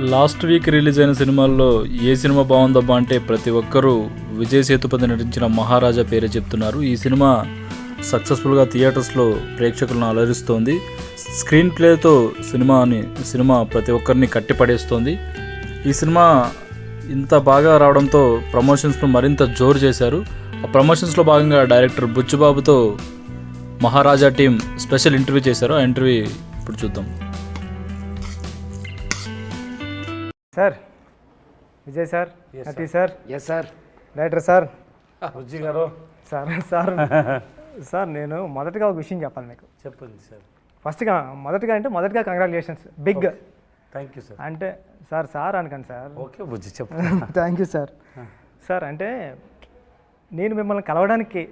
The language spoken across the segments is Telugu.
లాస్ట్ వీక్ రిలీజ్ అయిన సినిమాల్లో ఏ సినిమా బాగుందబ్బా అంటే ప్రతి ఒక్కరూ విజయ్ సేతుపతి నటించిన మహారాజా పేరే చెప్తున్నారు. ఈ సినిమా సక్సెస్ఫుల్గా థియేటర్స్లో ప్రేక్షకులను అలరిస్తోంది. స్క్రీన్ ప్లేతో సినిమాని సినిమా ప్రతి ఒక్కరిని కట్టిపడేస్తోంది. ఈ సినిమా ఇంత బాగా రావడంతో ప్రమోషన్స్ను మరింత జోరు చేశారు. ఆ ప్రమోషన్స్లో భాగంగా డైరెక్టర్ బుచ్చుబాబుతో మహారాజా టీం స్పెషల్ ఇంటర్వ్యూ చేశారు. ఆ ఇంటర్వ్యూ ఇప్పుడు చూద్దాం. Sir. Vijay sir. Natty sir. Yes sir director sir. Bujji గారు. Sir sir. సార్ నేను మొదటగా ఒక విషయం చెప్పాలి మీకు. చెప్పండి సార్. ఫస్ట్గా మొదటగా అంటే మొదటగా congratulations big thank you sir అంటే సార్ సార్ అనకండి సార్. ఓకే బుజ్జి చెప్పండి థ్యాంక్ యూ సార్ సార్ అంటే నేను మిమ్మల్ని కలవడానికి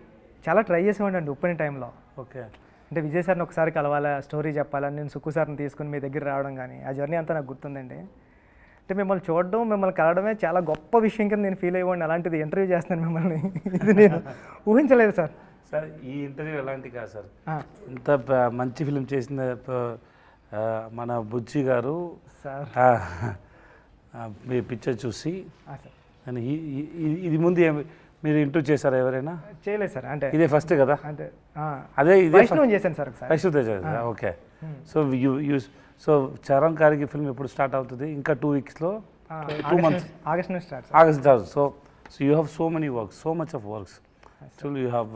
చాలా ట్రై చేసేవాడిని అండి ఉప్పని టైంలో ఓకే అంటే విజయ్ సార్ని ఒకసారి కలవాలా స్టోరీ చెప్పాలా నేను సుక్కు సార్ని తీసుకుని మీ దగ్గర రావడం కానీ ఆ జర్నీ అంతా నాకు గుర్తుందండి. అంటే మిమ్మల్ని చూడడం మిమ్మల్ని కలవడమే చాలా గొప్ప విషయం కింద నేను ఫీల్ అయ్యేవాడిని. అలాంటిది ఇంటర్వ్యూ చేస్తున్నాను మిమ్మల్ని. ఇది నేను ఊహించలేదు సార్. సార్ ఈ ఇంటర్వ్యూ ఎలాంటి కాదు సార్. ఇంత మంచి ఫిలిం చేసిన మన బుజ్జి గారు మీ పిక్చర్ చూసి ఇది ముందు మీరు ఇంటర్వ్యూ చేశారా ఎవరైనా? చేయలేదు సార్ అంటే ఇదే ఫస్ట్ కదా? అంటే అదే ఇదే చేశాను sir Vaishnav okay. So you you so Charan గారికి ఫిల్మ్ ఎప్పుడు స్టార్ట్ అవుతుంది? ఇంకా two వీక్స్లో two months August start so so you have so many works so much of works still you have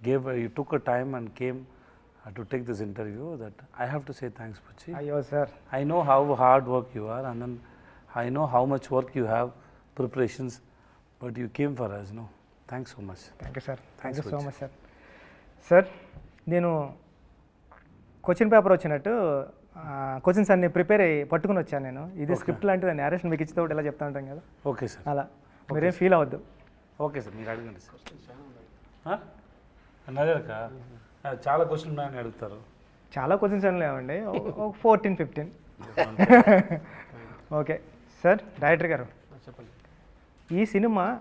gave you took a time and came to take this interview that I have to say thanks Puchi అయ్యో sir I know how hard work you are and then I know how much work you have preparations but you came for us no thanks so much thank you sir thank you so much sir sir నేను క్వశ్చన్ పేపర్ వచ్చినట్టు క్వశ్చన్స్ అన్ని ప్రిపేర్ అయ్యి పట్టుకుని వచ్చాను నేను. ఇది స్క్రిప్ట్ లాంటిది నేరేషన్ మీకు ఇచ్చితే ఒకటి ఇలా చెప్తా ఉంటాం కదా. Okay, sir. అలా. మీరేం ఫీల్ అవ్వద్దు. Okay, sir. మీరు అడగండి సార్. చాలా క్వశ్చన్ ఉన్నాయని అడుగుతారు. చాలా క్వశ్చన్స్ అని లేవండి. Fourteen fifteen okay. Sir director గారు. చెప్పండి. ఈ సినిమా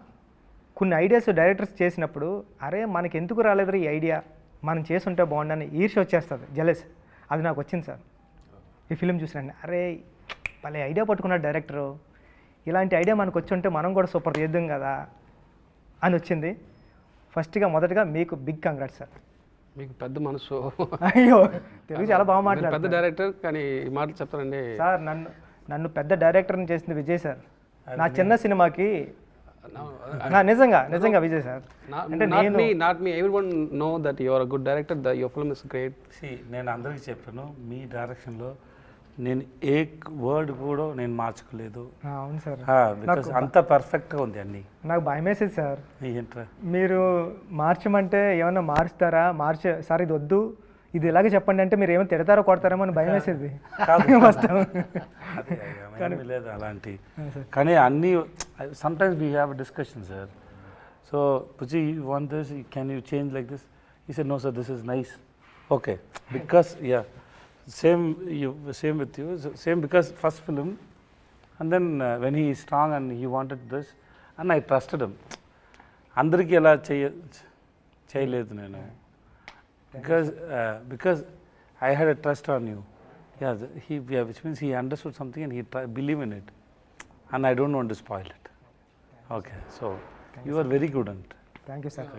కొన్ని ఐడియాస్ డైరెక్టర్స్ చేసినప్పుడు అరే మనకి ఎందుకు రాలేదు ఈ ఐడియా మనం చేసుంటే బాగుండని ఈర్ష్య వచ్చేస్తుంది. జలస్ అది నాకు వచ్చింది సార్. ఈ ఫిలిం చూసినండి అరే భలే ఐడియా పట్టుకున్నాడు డైరెక్టరు ఇలాంటి ఐడియా మనకు వచ్చి ఉంటే మనం కూడా సూపర్ చేద్దాం కదా అని వచ్చింది. ఫస్ట్గా మొదటగా మీకు బిగ్ కంగ్రాట్స్ సార్ మీకు పెద్ద మనసు. అయ్యో తెలుగు చాలా బాగా మీరు పెద్ద మాట్లాడారు డైరెక్టర్ కానీ ఈ మాటలు చెప్తారండి సార్ నన్ను నన్ను పెద్ద డైరెక్టర్ని చేసింది విజయ్ సార్ నా చిన్న సినిమాకి నా నిజంగా నిజంగా విజయ్ సార్ అంటే నాట్ నేను మీ not me every one know that your good director the your film is great see నేను అందరికీ చెప్పాను మీ డైరెక్షన్లో నేను ఏ వర్డ్ కూడా నేను మార్చుకోలేదు. అవును సార్. బికాస్ అంత పర్ఫెక్ట్గా ఉంది అన్ని. నాకు భయం వేసేది సార్. ఏంట్రా? మీరు మార్చమంటే ఏమన్నా మారుస్తారా? మార్చే సార్ ఇది వద్దు. ఇది ఇలాగే చెప్పండి అంటే మీరు ఏమైనా తిడతారో కొడతారేమో అని భయం వేసేది లేదు అలాంటి. కానీ అన్ని some times we have discussion sir so Puchi one this can you change like this he said no sir this is nice okay because yeah same you same with you same because first film and then when he strong and he wanted this and I trusted అందరికీ ఎలా చేయ చేయలేదు నేను because uh, because I had a trust on you. Yeah, the, he yeah, which means he understood something and he try, believe in it, and I don't want to spoil it. Okay, so you are very good on it. Thank you sir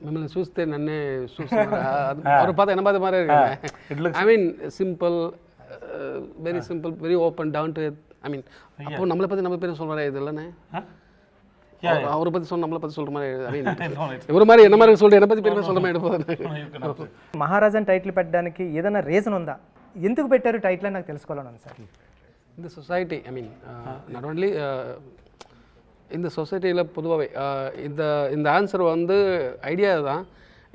మిమ్మల్ని చూస్తే నన్నే చూస్తున్నారు ஒரு பார்த்து என்ன பார்த்து மாதிரி it இருக்கு I mean simple very simple very open down to I mean அப்போ நம்மளை பற்றி நம்ம பேரும் சொல்கிற இது இல்லைண்ணே Huh? அவர்- அவரை பற்றி சொன்ன நம்மளை பற்றி சொல்கிற மாதிரி ஐ மீன் இவரு மாதிரி என்ன மாதிரி சொல்லிட்டு என்னை பற்றி பெருமை சொல்கிற மாதிரி எடுப்போம் మహారాజన్ టైటిల్ పెట్టడానికి ఏదైనా రీజన్ ఉందా ఎందుకు పెట్టారు టైటిల్ అని నాకు తెలుసుకోవాలని ఉంది సార్ இந்த society I mean not only இந்த சொசைட்டியில் பொதுவாகவே இந்த இந்த ஆன்சர் வந்து ஐடியா தான்.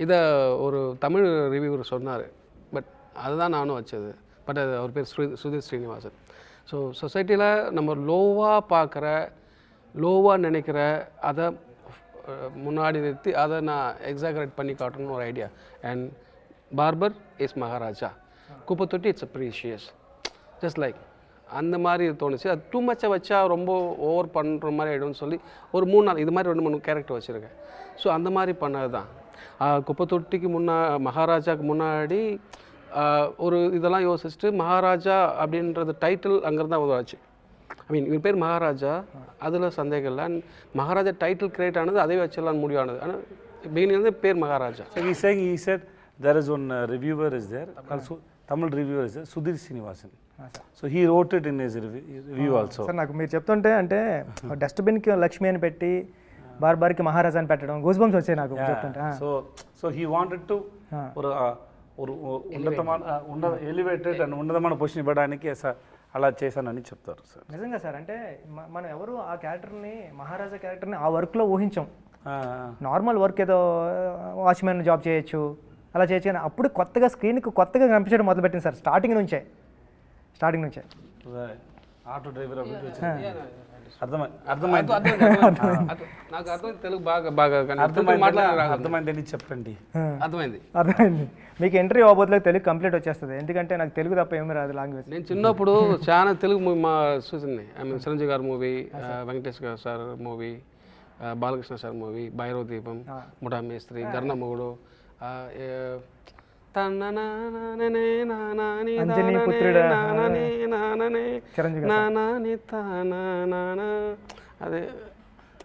இதை ஒரு தமிழ் ரிவ்யூவர் சொன்னார். பட் அதுதான் நானும் வச்சது. பட் அது அவர் பேர் ஸ்ரீ சுதீர் ஸ்ரீனிவாசன். ஸோ சொசைட்டியில் நம்ம லோவாக பார்க்குற லோவாக நினைக்கிற அதை முன்னாடி நிறுத்தி அதை நான் எக்ஸாகரேட் பண்ணி காட்டணும்னு ஒரு idea and barber is Maharaja குப்பை தொட்டி இட்ஸ் ப்ரீஷியஸ் ஜஸ்ட் லைக் அந்த மாதிரி தோணுச்சு. அது டூ மச்சை வச்சா ரொம்ப ஓவர் பண்ணுற மாதிரி ஆகிடும்னு சொல்லி ஒரு மூணு நாள் இது மாதிரி ரெண்டு மூணு கேரக்டர் வச்சுருக்கேன். ஸோ அந்த மாதிரி பண்ணது தான் குப்பை தொட்டிக்கு முன்னா மகாராஜாவுக்கு முன்னாடி ஒரு இதெல்லாம் யோசிச்சுட்டு மகாராஜா அப்படின்றது டைட்டில் அங்கேருந்து தான் உருவாச்சு. ஐ மீன் இவர் பேர் மகாராஜா. அதில் சந்தேகம் இல்லை. அண்ட் மகாராஜா டைட்டில் கிரியேட் ஆனது அதே வச்சிடலாம் முடிவானது ஆனால் பிகினிங் பேர் Maharaja. So he's saying, he said, there is one uh, reviewer is Tamil reviewer is Sudhir Srinivasan so he wrote it in his review also sir నాకు మీరు చెప్తుంటే అంటే డస్ట్బిన్కి లక్ష్మి అని పెట్టి బార్ బార్కి మహారాజా అని పెట్టడం గూస్ బంప్స్ వచ్చాయి నాకు చెప్తుంటే so so he wanted to ఒక ఒక ఉన్నతమైన ఉన్న ఎలివేటెడ్ అండ్ ఉన్నతమైన పొజిషన్ ఇవ్వడానికి సార్ అలా చేశానని చెప్తారు సార్ నిజంగా సార్ అంటే మనం ఎవరు ఆ క్యారెక్టర్ని మహారాజా క్యారెక్టర్ని ఆ వర్క్లో ఊహించాం. నార్మల్ వర్క్ ఏదో వాచ్మెన్ జాబ్ చేయొచ్చు అలా చేయొచ్చు అప్పుడు కొత్తగా స్క్రీన్కి కొత్తగా కనిపించడం మొదలుపెట్టింది సార్ స్టార్టింగ్ నుంచే. స్టార్టింగ్ నుంచే. ఆటో డ్రైవర్ అర్థమై అర్థమైంది. అర్థం- నాకు అర్థం తెలుగు బాగా బాగా అర్థమైంది చెప్పండి. అర్థమైంది. అర్థమైంది. మీకు ఎంట్రీ అవ్వబోతులకు తెలుగు కంప్లీట్ వచ్చేస్తుంది. ఎందుకంటే నాకు తెలుగు తప్ప ఏమీ రాదు లాంగ్వేజ్ నేను చిన్నప్పుడు చాలా తెలుగు మూవీ మా చూసింది. ఐ మీన్ చిరంజీవి గారి మూవీ వెంకటేష్ గారు sir movie Balakrishna sir movie Bhairava Deepam Mutha Mestri గర్ణ పుత్రుడా. అది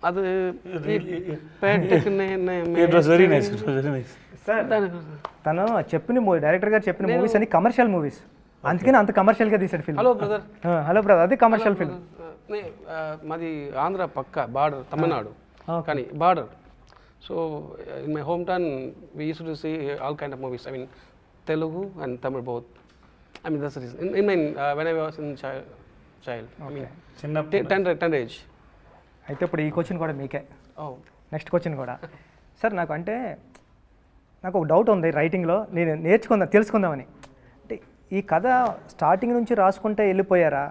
అది very nice very nice sir తను చెప్పిన మూవీ డైరెక్టర్ గారు చెప్పిన మూవీస్ అన్ని కమర్షియల్ మూవీస్ అందుకని అంత కమర్షియల్గా తీసాడు film hello brother. Hello brother అది కమర్షియల్ ఫిల్మ్ మాది ఆంధ్ర పక్క బార్డర్ తమిళనాడు. కానీ border so in my home town we use to see all kind of movies I mean Telugu and Tamil both I mean that's reason in mean when I was in child I mean చిన్న టెన్ టెన్ ఏజ్ అయితే ఇప్పుడు ఈ క్వశ్చన్ కూడా మీకే. ఓ నెక్స్ట్ క్వశ్చన్ కూడా. సార్ నాకు అంటే నాకు ఒక డౌట్ ఉంది రైటింగ్లో నేను నేర్చుకుందాం తెలుసుకుందామని. అంటే ఈ కథ స్టార్టింగ్ నుంచి రాసుకుంటే వెళ్ళిపోయారా?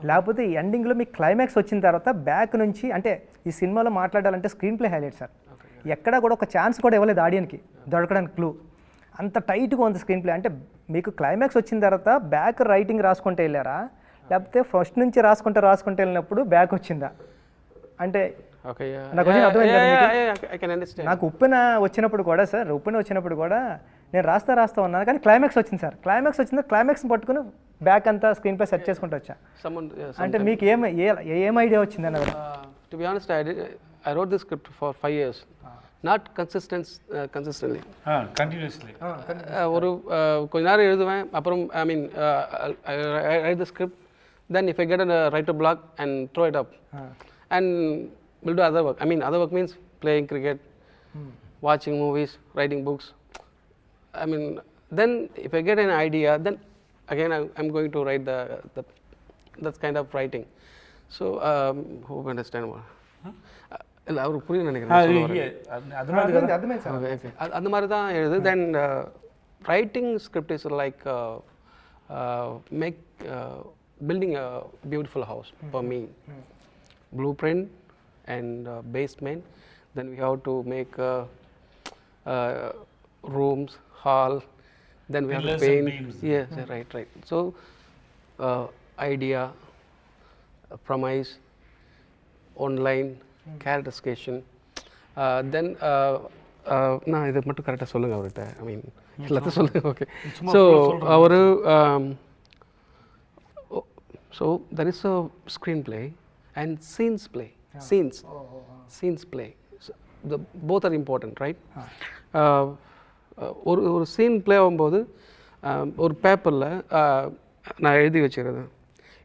లేకపోతే ఈ ఎండింగ్లో మీ క్లైమాక్స్ వచ్చిన తర్వాత బ్యాక్ నుంచి అంటే ఈ సినిమాలో మాట్లాడాలంటే స్క్రీన్ ప్లే హైలైట్ సార్ ఎక్కడా కూడా ఒక ఛాన్స్ కూడా ఇవ్వలేదు ఆడియన్కి దొరకడానికి క్లూ అంత టైట్గా ఉంది స్క్రీన్ ప్లే అంటే మీకు క్లైమాక్స్ వచ్చిన తర్వాత బ్యాక్ రైటింగ్ రాసుకుంటే వెళ్ళారా? లేకపోతే ఫస్ట్ నుంచి రాసుకుంటే రాసుకుంటే వెళ్ళినప్పుడు బ్యాక్ వచ్చిందా? అంటే నాకు ఉప్పెన వచ్చినప్పుడు కూడా సార్ ఉప్పెన వచ్చినప్పుడు కూడా నేను రాస్తా రాస్తా ఉన్నాను కానీ క్లైమాక్స్ వచ్చింది సార్ క్లైమాక్స్ వచ్చింది క్లైమాక్స్ పట్టుకుని బ్యాక్ అంతా స్క్రీన్ పై సెట్ చేసుకుంటూ వచ్చా. అంటే మీకు ఏం ఏ ఏం ఐడియా వచ్చింది అన్నది to be honest I I wrote this script for five years not consistence consistently continuously ஒரு கொஞ்ச நேரம் எழுதுவேன் அப்புறம் I mean write the script then if I get a write a block and throw it up and will do other work I mean other work means playing cricket வாட்சிங் movies writing books I mean then if I get an idea then again I'm going to write the that kind of writing so hope understand இல்லை அவருக்கு புரியும் நினைக்கிறேன் அந்த மாதிரி தான் எழுது then writing script is like make building a beautiful house for me blue print and basement then we have to make rooms hall then we have to paint. Yes, yeah. right, right. So, uh, idea, uh, premise, online, then uh, uh, நான் இதை மட்டும் கரெக்டாக சொல்லுங்கள் அவர்கிட்ட. ஐ மீன் எல்லாத்தையும் சொல்லுங்கள் okay so our so there is a screen play and scenes play scenes scenes play the both are important right ஒரு ஒரு சீன் ப்ளே ஆகும்போது uh, ஒரு பேப்பரில் நான் எழுதி வச்சுக்கிறது.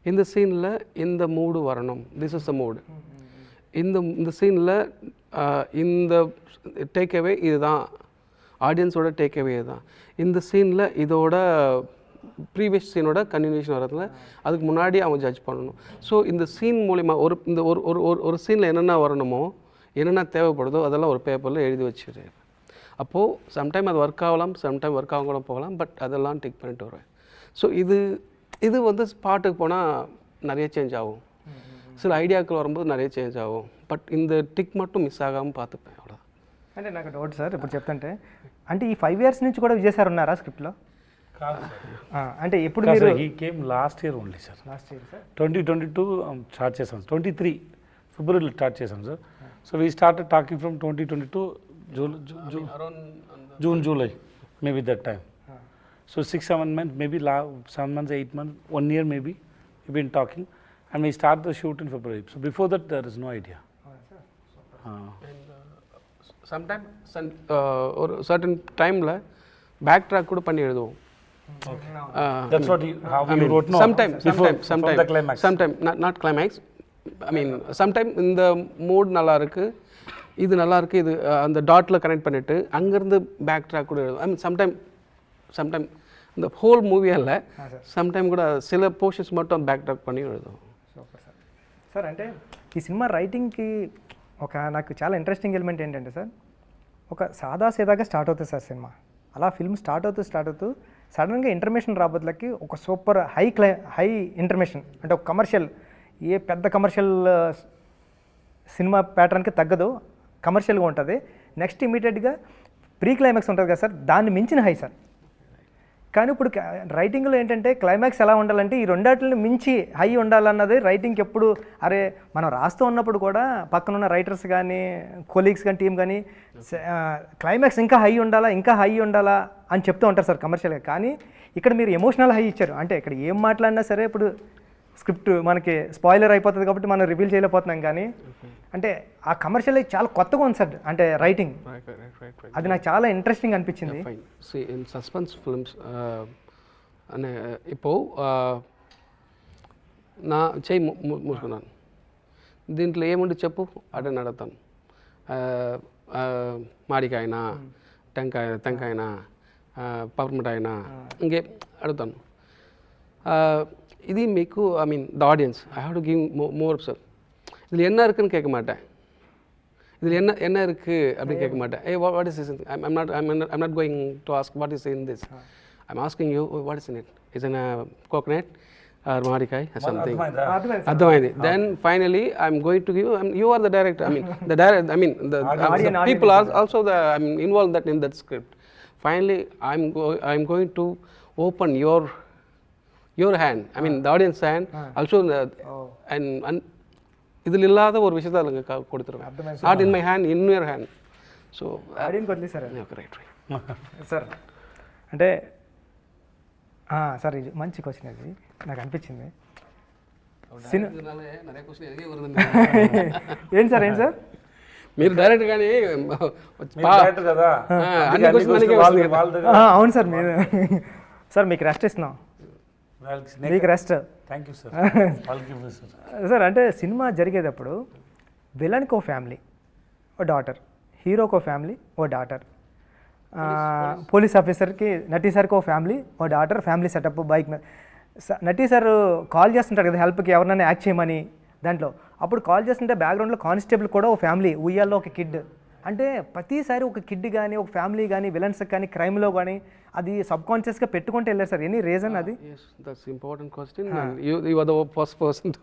இந்த சீனில் இந்த மூடு வரணும். திஸ் இஸ் த மூடு இந்த இந்த சீனில் இந்த டேக்அவே இதுதான். ஆடியன்ஸோட டேக்அவே இதுதான். இந்த சீனில் இதோட ப்ரீவியஸ் சீனோட கன்டினியூஷன் வரதுல அதுக்கு முன்னாடி அவன் ஜட்ஜ் பண்ணணும். ஸோ இந்த சீன் மூலிமா ஒரு இந்த ஒரு ஒரு ஒரு ஒரு சீனில் என்னென்ன வரணுமோ என்னென்ன தேவைப்படுதோ அதெல்லாம் ஒரு பேப்பரில் எழுதி வச்சுரு. அப்போது சம்டைம் அது ஒர்க் ஆகலாம் சம்டைம் ஒர்க் ஆகும் கூட போகலாம் பட் அதெல்லாம் டிக் பண்ணிட்டு வருவேன். ஸோ இது இது வந்து ஸ்பாட்டுக்கு போனால் நிறைய சேஞ்ச் ஆகும். சில ஐடியாக்கள் வரும்போது நிறைய சேஞ்ச் ஆகும் பட் இந்த டிக் மட்டும் மிஸ் ஆகாமல் பார்த்துப்பேன் அவ்வளோ అంటే నాకు డౌట్ సార్ ఇప్పుడు చెప్తుంటే అంటే ఈ ఫైవ్ ఇయర్స్ నుంచి కూడా విజయ్ సార్ ఉన్నారా స్క్రిప్ట్లో కాదు అంటే ఎప్పుడు మీరు sir he came last year only sir last year sir twenty twenty two start చేసాం ట్వంటీ త్రీ ఫిబ్రవరిలో స్టార్ట్ చేసాం sir so we start talking from twenty twenty two June June June July maybe that time So six, seven months, maybe la- seven months, eight months, one year maybe, we've been talking. And we start the shoot in February. So before that, there is no idea. Sometime Sun ஒரு சர்டன் டைமில் பேக் ட்ராக் கூட பண்ணி எழுதுவோம். Sometime sometime sometime sometime not climax I mean sometime இந்த மூட் நல்லா இருக்கு இது நல்லா இருக்கு இது uh, அந்த டாட்டில் கனெக்ட் பண்ணிட்டு அங்கேருந்து பேக் ட்ராக் கூட எழுதும் ஐ மீன் சம்டைம் சம்டைம் இந்த ஹோல் மூவியாக இல்லை சம்டைம் கூட சில போர்ஷன்ஸ் மட்டும் பேக் ட்ராக் பண்ணி எழுதுவோம். సార్ అంటే ఈ సినిమా రైటింగ్కి ఒక నాకు చాలా ఇంట్రెస్టింగ్ ఎలిమెంట్ ఏంటంటే సార్ ఒక సాదా సీదాగా స్టార్ట్ అవుతుంది సార్ సినిమా. అలా ఫిల్మ్ స్టార్ట్ అవుతూ స్టార్ట్ అవుతూ సడన్గా ఇంటర్మేషన్ రాబోతులకి ఒక సూపర్ హై క్లై హై ఇంటర్మేషన్ అంటే ఒక కమర్షియల్ ఏ పెద్ద కమర్షియల్ సినిమా ప్యాటర్న్కి తగ్గదు కమర్షియల్గా ఉంటుంది. నెక్స్ట్ ఇమీడియట్గా ప్రీ క్లైమాక్స్ ఉంటుంది కదా సార్ దాన్ని మించిన హై సార్. కానీ ఇప్పుడు రైటింగ్లో ఏంటంటే క్లైమాక్స్ ఎలా ఉండాలంటే ఈ రెండాటిని మించి హై ఉండాలన్నది రైటింగ్కి ఎప్పుడు అరే మనం రాస్తూ ఉన్నప్పుడు కూడా పక్కనున్న రైటర్స్ కానీ కొలీగ్స్ కానీ టీం కానీ క్లైమాక్స్ ఇంకా హై ఉండాలా ఇంకా హై ఉండాలా అని చెప్తూ ఉంటారు సార్ కమర్షియల్గా కానీ ఇక్కడ మీరు ఎమోషనల్ హై ఇచ్చారు. అంటే ఇక్కడ ఏం మాట్లాడినా సరే ఇప్పుడు స్క్రిప్ట్ మనకి స్పాయిలర్ అయిపోతుంది కాబట్టి మనం రివీల్ చేయలేకపోతున్నాం కానీ అంటే ఆ కమర్షియల్ చాలా కొత్తగా ఉంది సార్ అంటే రైటింగ్ అది నాకు చాలా ఇంట్రెస్టింగ్ అనిపించింది. సస్పెన్స్ ఫిల్మ్స్ uh, అనే uh, ఇప్పుడు uh, నా చేయి మూసుకున్నాను. దీంట్లో ఏముంది చెప్పు? అటని అడుగుతాను మాడికాయన hmm. టెంకాయ టెంకాయన hmm. పర్మటాయన hmm. ఇంకే అడుగుతాను. இது மேக்கு I mean the audience I have to give மோ மோர் சார் இதில் என்ன இருக்குன்னு கேட்க மாட்டேன் இதில் என்ன என்ன இருக்குது அப்படின்னு கேட்க மாட்டேன் a what is is I'm not I'm I'm not going to ask what is in this I'm asking you what is in it is coconut or Marikai or something. Advaini. Then finally, I'm going to give. you. you are the director. I mean, the director. I mean, the, um, people are also the. Involved that in that script. Finally, I'm going to open your your hand I mean the audience hand also and and இதில் இல்லாத ஒரு விஷயத்தை அதுங்க க- கொடுத்துருவேன் not in my hand in your hand so ఆడియన్కి వదిలేసారు ரைட் ரைட் సార్ అంటే ఆ, సార్ ఇది మంచి క్వశ్చన్ ఇది నాకు అనిపించింది సినిమా நிறைய கொஸ்டின் எதுக்கே வருது ఏంటి సార్ ఏంటి సార్ మీరు డైరెక్ట్ కానీ మీరు director కదా అందుకే అన్ని అన్ని questions మనకే questions వస్తుంది వాళ్ళ- వాళ్ళ ఆ, అవును సార్ మీరు సార్ మీకు రెస్ట్ ఇస్తున్నాం దగ్గర మీకు rest thank you sir sir అంటే సినిమా జరిగేటప్పుడు విలన్కి ఓ ఫ్యామిలీ ఓ డాటర్. హీరోకి ఓ ఫ్యామిలీ ఓ డాటర్. పోలీస్ ఆఫీసర్కి నటీ సార్కి ఓ ఫ్యామిలీ ఓ డాటర్ ఫ్యామిలీ సెటప్ బైక్ మీద నటీ సార్ కాల్ చేస్తుంటారు కదా హెల్ప్కి ఎవరినైనా యాక్ట్ చేయమని దాంట్లో. అప్పుడు కాల్ చేస్తుంటే బ్యాక్గ్రౌండ్లో కానిస్టేబుల్ కూడా ఓ ఫ్యామిలీ ఉయ్యాల్లో ఒక కిడ్. అంటే ప్రతిసారి ఒక కిడ్ కానీ ఒక ఫ్యామిలీ కానీ విలన్స్ కానీ క్రైమ్లో కానీ అది సబ్ కాన్షియస్గా పెట్టుకుంటూ వెళ్ళారు సార్. ఎనీ రీజన్ అది? Yes that's important question first person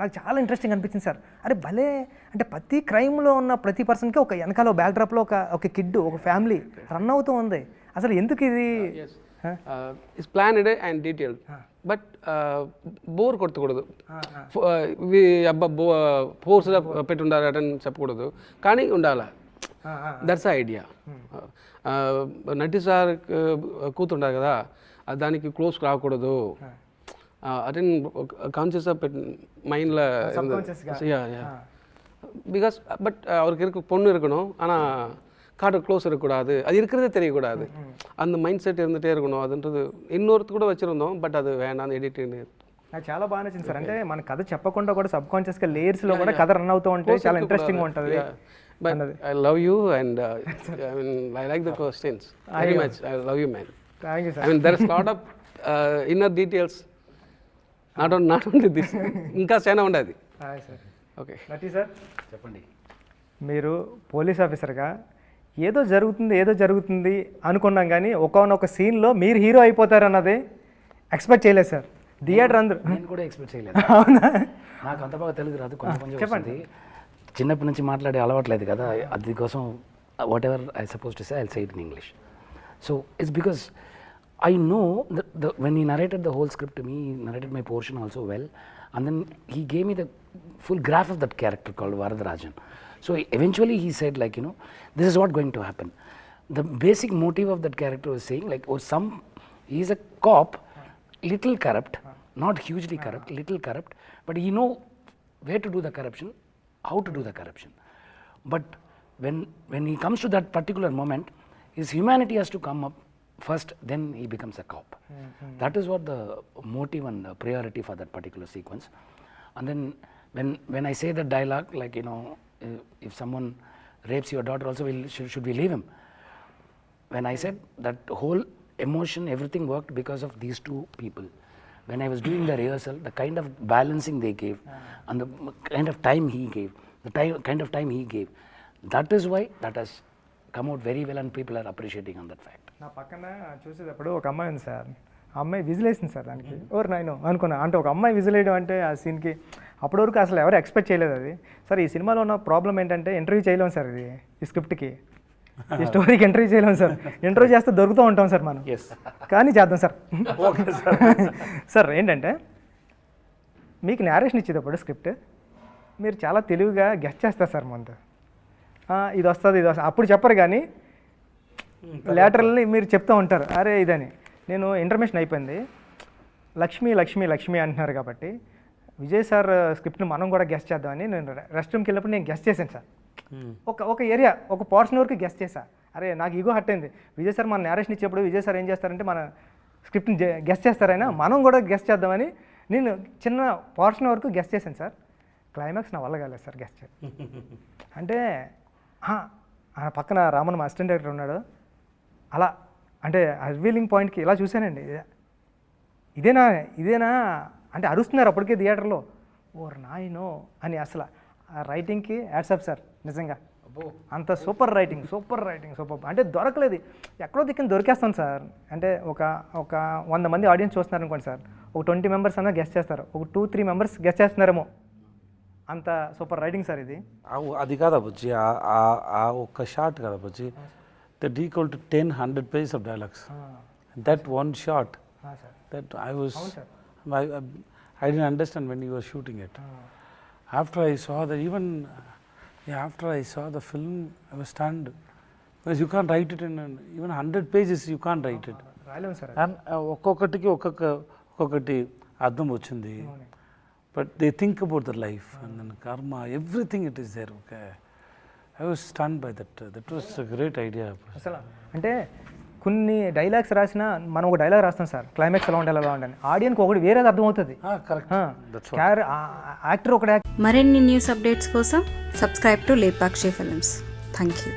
నాకు చాలా ఇంట్రెస్టింగ్ అనిపించింది సార్. అరే భలే అంటే ప్రతి క్రైమ్లో ఉన్న ప్రతి పర్సన్కి ఒక వెనకాల బ్యాక్డ్రాప్లో ఒక ఒక కిడ్ ఒక ఫ్యామిలీ రన్ అవుతూ ఉంది. అసలు ఎందుకు ఇది it's planned and detailed but bore కొట్టకూడదు ఫో- uh, ఇవి అబ్బా బో ఫోర్స్ పెట్టి ఉండాలని చెప్పకూడదు కానీ ఉండాలి దట్స్ ఐడియా నటి సార్ కూతుండారు కదా అది దానికి క్లోజ్ రాకూడదు అదే కాన్షియస్గా పెట్టి மைண்டில் யா யா பிகாஸ் பட் அவருக்கு இருக்க பொண்ணு இருக்கணும் ஆனால் காட்டு க்ளோஸ் இருக்கக்கூடாது அது இருக்கிறதே தெரியக்கூடாது அந்த மைண்ட் செட் இருந்துகிட்டே இருக்கணும் அதுன்றது இன்னொருத்து கூட வச்சுருந்தோம் பட் அது வேணாம் எடிட்டிங்னு నాకు చాలా బాగా నచ్చింది సార్ అంటే మన కథ చెప్పకుండా కూడా సబ్ కాన్షియస్గా లేయర్స్లో కూడా కథ రన్ అవుతూ ఉంటే చాలా ఇంట్రెస్టింగ్ ఉంటుంది but I love you and I mean I like the questions very much I love you man thank you I sir mean there is lot of inner details not own not only this ఇంకా చాలా ఉండదు హాయ్ సార్ ఓకే నటి సార్ చెప్పండి మీరు పోలీస్ ఆఫీసర్గా ఏదో జరుగుతుంది ఏదో జరుగుతుంది అనుకున్నాం కానీ ఒకనొక సీన్లో మీరు హీరో అయిపోతారు అన్నది ఎక్స్పెక్ట్ చేయలేదు సార్. థియేటర్ అందరూ నేను కూడా ఎక్స్పెక్ట్ చేయలేదు. అవునా? నాకు అంత బాగా తెలుగు రాదు కొంచెం వస్తుంది. చిన్నప్పటి నుంచి మాట్లాడే అలవాట్లేదు కదా అది కోసం whatever I suppose to say I say it in English so it's because I know the when he narrated the whole script me narrated my portion also well and then he gave me the full graph of that character called Varadarajan. So eventually he said like, you know, this is what going to happen. The basic motive of that character was saying like, oh, some He's a cop, little corrupt, not hugely uh-huh. corrupt, little corrupt, but he know where to do the corruption, how to do the corruption. But when when he comes to that particular moment, his humanity has to come up first. Then he becomes a cop. Mm-hmm. That is what the motive and the priority for that particular sequence. And then when when I say the dialogue, like you know, if someone rapes your daughter, also, will, should, should we leave him? when I said that whole emotion, everything worked because of these two people. When I was doing the rehearsal, the kind of balancing they gave and the m- kind of time he gave, the time, kind of time he gave, that is why that has come out very well and people are appreciating on that fact. నా పక్కన చూసేటప్పుడు ఒక అమ్మాయి ఉంది సార్ ఆ అమ్మాయి విజిలేసింది సార్ దానికి. ఓరు నాయను అనుకున్నా. అంటే ఒక అమ్మాయి విజిలేయడం అంటే ఆ సీన్కి అప్పటి వరకు అసలు ఎవరు ఎక్స్పెక్ట్ చేయలేదు అది. సార్ ఈ సినిమాలో ఉన్న ప్రాబ్లం ఏంటంటే ఇంటర్వ్యూ చేయలేము సార్ ఇది ఈ స్క్రిప్ట్కి. ఈ స్టోరీకి ఇంటర్వ్యూ చేయలేము సార్. ఇంటర్వ్యూ చేస్తే దొరుకుతూ ఉంటాం సార్ మనం. ఎస్ కానీ చేద్దాం సార్. సార్. ఏంటంటే మీకు నేరేషన్ ఇచ్చేటప్పుడు స్క్రిప్ట్ మీరు చాలా తెలివిగా గెస్ట్ చేస్తారు సార్ ముందు. ఇది వస్తుంది ఇది వస్తుంది. అప్పుడు చెప్పరు కానీ లేటరల్ని మీరు చెప్తూ ఉంటారు. అరే ఇదని. నేను ఇన్ఫర్మేషన్ అయిపోయింది. లక్ష్మి లక్ష్మి లక్ష్మి అంటున్నారు కాబట్టి విజయ్ సార్ స్క్రిప్ట్ని మనం కూడా గెస్ట్ చేద్దామని నేను రెస్ట్ రూమ్కి వెళ్ళినప్పుడు నేను గెస్ట్ చేశాను సార్. ఒక ఒక ఏరియా ఒక పోర్షన్ వరకు గెస్ట్ చేశా. అరే నాకు ఈగో హట్ అయింది. విజయ్ సార్ మన నేరేషన్ ఇచ్చేప్పుడు విజయ్ సార్ ఏం చేస్తారంటే మన స్క్రిప్ట్ని గెస్ట్ చేస్తారైనా మనం కూడా గెస్ట్ చేద్దామని నేను చిన్న పోర్షన్ వరకు గెస్ట్ చేశాను సార్. క్లైమాక్స్ నా వల్ల కాలేదు సార్ గెస్ట్ అంటే ఆ పక్కన రామన్ మా అసిస్టెంట్ డైరెక్టర్ ఉన్నాడు. అలా అంటే రివీలింగ్ పాయింట్కి ఇలా చూశానండి. ఇదే- ఇదేనా? ఇదేనా? అంటే అరుస్తున్నారు అప్పటికే థియేటర్లో. ఓ నాయనో అని అసలు ఆ రైటింగ్కి యాడ్సప్ సార్ నిజంగా. అంత super writing super writing super. అంటే దొరకలేదు. ఎక్కడో దిక్కున దొరికేస్తాం సార్. అంటే ఒక ఒక వంద మంది ఆడియన్స్ చూస్తున్నారు అనుకోండి సార్. ఒక ట్వంటీ మెంబర్స్ అన్నా గెస్ట్ చేస్తారు. ఒక టూ త్రీ మెంబర్స్ గెస్ట్ చేస్తున్నారేమో. అంత సూపర్ రైటింగ్ సార్ ఇది. అది కాదా బుజ్జి? ఆ- ఒక్క షార్ట్ కదా బుజ్జి? That equal to ten hundred pages of dialogues that one short sir that I was, sir. I, I, I didn't understand when you were shooting it. After I saw the, even, yeah, after I saw the film, I was stunned. Because you can't write it in, an- even 100 pages, you can't write it. రాయలేము sir And uh, ఒక్కొక్కటికి ఒక్కొక్క ఒక్కొక్కటి అర్థం వచ్చింది but they think about the life and then karma everything it is there okay I was stun by that that was great idea అసలు అంటే కొన్ని డైలాగ్స్ రాసినా మనం ఒక డైలాగ్ రాస్తాం సార్ క్లైమాక్స్ ఎలా ఉండాలి ఎలా ఉండాలి ఆడియన్కి ఒకటి వేరేది అర్థమవుతుంది. యాక్టర్ ఒకటి మరిన్ని న్యూస్ అప్డేట్స్ కోసం subscribe to Lepakshi films thank you